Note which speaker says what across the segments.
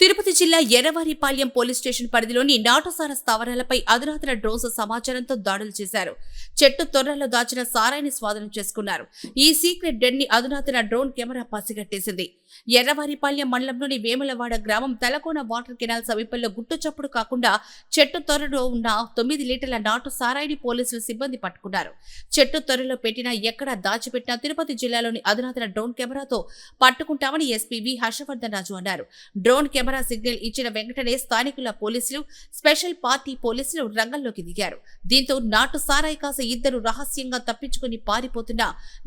Speaker 1: తిరుపతి జిల్లా Yerravaripalem police station పరిధిలోని నాటుసార స్థావరాలపై అధునాతన డ్రోన్స్ సమాచారంతో దాడులు చేశారు. చెట్టు తొర్రలో దాచిన సారాయిని స్వాధీనం చేసుకున్నారు. ఈ సీక్రెట్ డెడ్ని అధునాతన డ్రోన్ కెమెరా పసిగట్టేసింది. ఎర్రవారిపాళ్యం మండలంలోని వేములవాడ గ్రామం తలకోన వాటర్ కెనాల్ సమీపంలో గుట్టు చప్పుడు కాకుండా చెట్టు తొర్రలో ఉన్న తొమ్మిది లీటర్ల నాటు సారాయిని పోలీసులు సిబ్బంది పట్టుకున్నారు. చెట్టు తొర్రలో పెట్టినా ఎక్కడ దాచిపెట్టినా తిరుపతి జిల్లాలోని అధునాతన డ్రోన్ కెమెరాతో పట్టుకుంటామని ఎస్పీ వి హర్షవర్ధన్ రాజు అన్నారు. డ్రోన్ కెమెరా సిగ్నల్ ఇచ్చిన వెంకటనే స్థానికుల పోలీసులు స్పెషల్ పార్టీ పోలీసులు రంగంలోకి దిగారు. దీంతో నాటు సారాయి కాస ఇద్దరు రహస్యంగా తప్పించుకుని పారిపోతున్న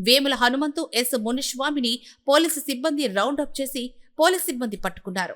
Speaker 1: వేముల హనుమంతు ఎస్ మునిస్వామిని పోలీసు సిబ్బంది రౌండప్ చేసి పోలీస్ సిబ్బంది పట్టుకున్నారు.